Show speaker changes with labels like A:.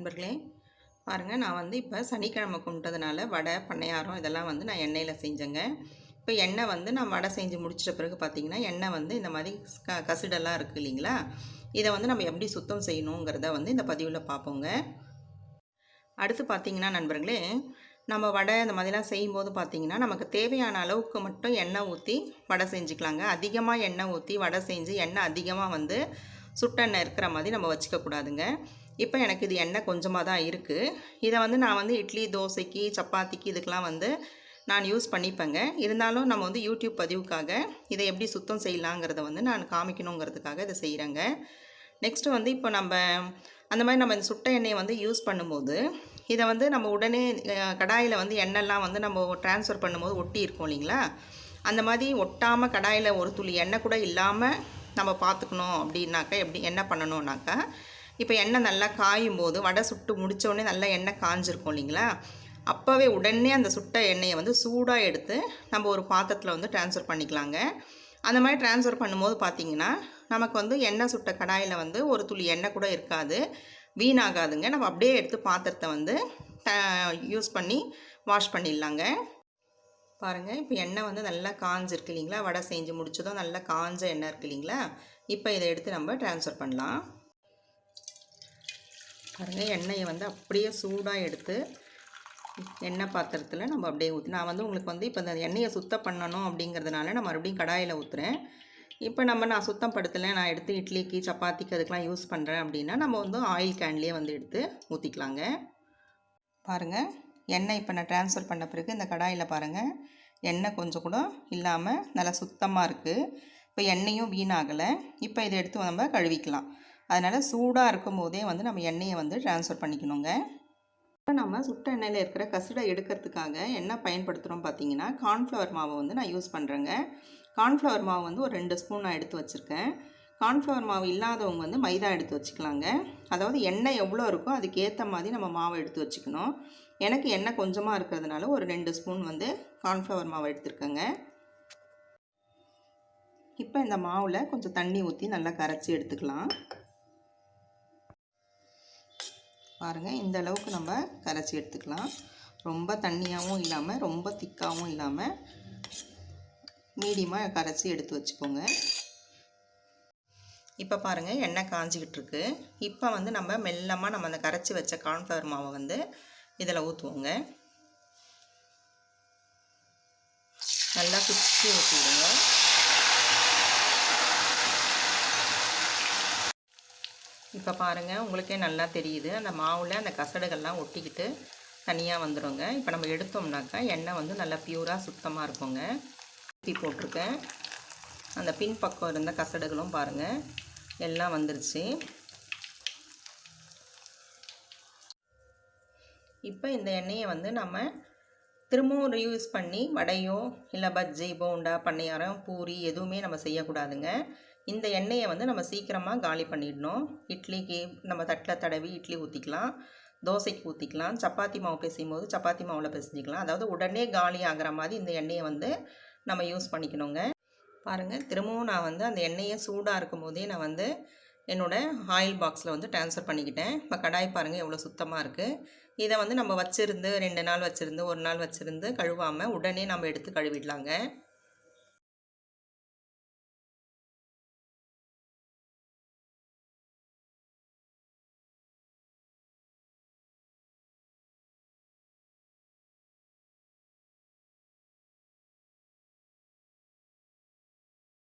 A: நண்பர்களே பாருங்கள் நான் வந்து இப்போ சனிக்கிழமை கும்பிட்டதுனால வடை பண்ணையாரம் இதெல்லாம் வந்து நான் எண்ணெயில் செஞ்சேங்க. இப்போ எண்ணெய் வந்து நான் வடை செஞ்சு முடிச்சிட்ட பிறகு பார்த்தீங்கன்னா எண்ணெய் வந்து இந்த மாதிரி க கசிடெல்லாம் இருக்குது இல்லைங்களா? இதை வந்து நம்ம எப்படி சுத்தம் செய்யணுங்கிறத வந்து இந்த பதிவில் பார்ப்போங்க அடுத்து பார்த்தீங்கன்னா நண்பர்களே நம்ம வடை இந்த மாதிரிலாம் செய்யும்போது பார்த்தீங்கன்னா நமக்கு தேவையான அளவுக்கு மட்டும் எண்ணெய் ஊற்றி வடை செஞ்சுக்கலாங்க. அதிகமாக எண்ணெய் ஊற்றி வடை செஞ்சு எண்ணெய் அதிகமாக வந்து சுட்டெண்ணெய் இருக்கிற மாதிரி நம்ம வச்சுக்கக்கூடாதுங்க. இப்போ எனக்கு இது எண்ணெய் கொஞ்சமாக தான் இருக்குது இதை வந்து நான் வந்து இட்லி தோசைக்கு சப்பாத்திக்கு இதுக்கெலாம் வந்து நான் யூஸ் பண்ணிப்பேங்க. இருந்தாலும் நம்ம வந்து யூடியூப் பதிவுக்காக இதை எப்படி சுத்தம் செய்யலாங்கிறத வந்து நான் காமிக்கணுங்கிறதுக்காக இதை செய்கிறேங்க நெக்ஸ்ட்டு வந்து இப்போ நம்ம அந்த மாதிரி நம்ம இந்த சுட்ட எண்ணெயை வந்து யூஸ் பண்ணும்போது இதை வந்து நம்ம உடனே கடாயில் வந்து எண்ணெய்லாம் வந்து நம்ம ட்ரான்ஸ்ஃபர் பண்ணும்போது ஒட்டி இருக்கோம் இல்லைங்களா? அந்த மாதிரி ஒட்டாமல் கடாயில் ஒரு துளி எண்ணெய் கூட இல்லாமல் நம்ம பார்த்துக்கணும் அப்படின்னாக்கா எப்படி என்ன பண்ணணுன்னாக்கா இப்போ எண்ணெய் நல்லா காயும் போது வடை சுட்டு முடித்தோடனே நல்லா எண்ணெய் காஞ்சிருக்கும் இல்லைங்களா? அப்போவே உடனே அந்த சுட்ட எண்ணெயை வந்து சூடாக எடுத்து நம்ம ஒரு பாத்திரத்தில் வந்து ட்ரான்ஸ்ஃபர் பண்ணிக்கலாங்க. அந்த மாதிரி ட்ரான்ஸ்ஃபர் பண்ணும்போது பார்த்தீங்கன்னா நமக்கு வந்து எண்ணெய் சுட்ட கடாயில் வந்து ஒரு துளி எண்ணெய் கூட இருக்காது. வீணாகாதுங்க. நம்ம அப்படியே எடுத்து பாத்திரத்தை வந்து யூஸ் பண்ணி வாஷ் பண்ணிடலாங்க. பாருங்கள் இப்போ எண்ணெய் வந்து நல்லா காஞ்சிருக்கு இல்லைங்களா? வடை செஞ்சு முடிச்சதும் நல்லா காஞ்ச எண்ணெய் இருக்குது இல்லைங்களா? இப்போ இதை எடுத்து நம்ம ட்ரான்ஸ்ஃபர் பண்ணலாம். பாருங்கள் எண்ணெயை வந்து அப்படியே சூடாக எடுத்து எண்ணெய் பாத்திரத்தில் நம்ம அப்படியே ஊற்றி நான் வந்து உங்களுக்கு வந்து இப்போ இந்த எண்ணெயை சுத்தம் பண்ணணும் அப்படிங்கிறதுனால நான் மறுபடியும் கடாயில் ஊற்றுறேன் இப்போ நம்ம நான் சுத்தம் படுத்தலை நான் எடுத்து இட்லிக்கு சப்பாத்திக்கு அதுக்கெலாம் யூஸ் பண்ணுறேன் அப்படின்னா நம்ம வந்து ஆயில் கேன்லேயே வந்து எடுத்து ஊற்றிக்கலாங்க பாருங்கள் எண்ணெய் இப்போ நான் ட்ரான்ஸ்ஃபர் பண்ண பிறகு இந்த கடாயில் பாருங்கள் எண்ணெய் கொஞ்சம் கூட இல்லாமல் நல்லா சுத்தமாக இருக்குது இப்போ எண்ணெயும் வீணாகலை இப்போ இதை எடுத்து நம்ம கழுவிக்கலாம். அதனால் சூடாக இருக்கும் போதே வந்து நம்ம எண்ணெயை வந்து ட்ரான்ஸ்ஃபர் பண்ணிக்கணுங்க. இப்போ நம்ம சுட்ட எண்ணெயில் இருக்கிற கசிடை எடுக்கிறதுக்காக என்ன பயன்படுத்துகிறோம் பார்த்தீங்கன்னா கார்ன்ஃப்ளவர் மாவை வந்து நான் யூஸ் பண்ணுறேங்க கார்ன்ஃப்ளவர் மாவு வந்து ஒரு ரெண்டு ஸ்பூன் நான் எடுத்து வச்சுருக்கேன். கார்ன்ஃப்ளவர் மாவு இல்லாதவங்க வந்து மைதா எடுத்து வச்சுக்கலாங்க. அதாவது எண்ணெய் எவ்வளோ இருக்கோ அதுக்கேற்ற மாதிரி நம்ம மாவை எடுத்து வச்சுக்கணும். எனக்கு எண்ணெய் கொஞ்சமாக இருக்கிறதுனால ஒரு ரெண்டு ஸ்பூன் வந்து கார்ன்ஃப்ளவர் மாவை எடுத்துருக்கேங்க. இப்போ இந்த மாவில் கொஞ்சம் தண்ணி ஊற்றி நல்லா கரைச்சி எடுத்துக்கலாம். பாருங்கள் இந்த அளவுக்கு நம்ம கரைச்சி எடுத்துக்கலாம். ரொம்ப தண்ணியாகவும் இல்லாமல் ரொம்ப திக்காகவும் இல்லாமல் மீடியமாக கரைச்சி எடுத்து வச்சுக்கோங்க. இப்போ பாருங்கள் எண்ணெய் காஞ்சிக்கிட்டு இருக்கு இப்போ வந்து நம்ம மெல்லமாக நம்ம அந்த கரைச்சி வச்ச கார்ன்ஃப்ளவர் மாவை வந்து இதில் ஊற்றுவோங்க நல்லா குச்சி ஊற்றிவிடுங்க இப்போ பாருங்கள் உங்களுக்கே நல்லா தெரியுது. அந்த மாவில் அந்த கசடுகள்லாம் ஒட்டிக்கிட்டு தனியாக வந்துடுங்க இப்போ நம்ம எடுத்தோம்னாக்கா எண்ணெய் வந்து நல்லா பியூராக சுத்தமாக இருக்குங்க. ஊற்றி போட்டிருக்கேன். அந்த பின் பக்கம் இருந்த கசடுகளும் பாருங்கள் எல்லாம் வந்துருச்சு. இப்போ இந்த எண்ணெயை வந்து நம்ம திரும்பவும் ரீயூஸ் பண்ணி வடையோ இல்லை பஜ்ஜி போண்டா பண்ணையாரம் பூரி எதுவுமே நம்ம செய்யக்கூடாதுங்க. இந்த எண்ணெயை வந்து நம்ம சீக்கிரமாக காலி பண்ணிடணும். இட்லிக்கு நம்ம தட்டில் தடவி இட்லி ஊற்றிக்கலாம் தோசைக்கு ஊற்றிக்கலாம் சப்பாத்தி மாவு பிசையும் போது சப்பாத்தி மாவில் பிசைஞ்சிக்கலாம். அதாவது உடனே காலி ஆகிற மாதிரி இந்த எண்ணெயை வந்து நம்ம யூஸ் பண்ணிக்கணுங்க. பாருங்கள் திரும்பவும் நான் வந்து அந்த எண்ணெயை சூடாக இருக்கும் போதே நான் வந்து என்னோடய ஆயில் பாக்ஸில் வந்து ட்ரான்ஸ்ஃபர் பண்ணிக்கிட்டேன். இப்போ கடாய் பாருங்கள் எவ்வளோ சுத்தமாக இருக்குது இதை வந்து நம்ம வச்சுருந்து ரெண்டு நாள் வச்சுருந்து ஒரு நாள் வச்சுருந்து கழுவாமல் உடனே நம்ம எடுத்து கழுவிடலாங்க.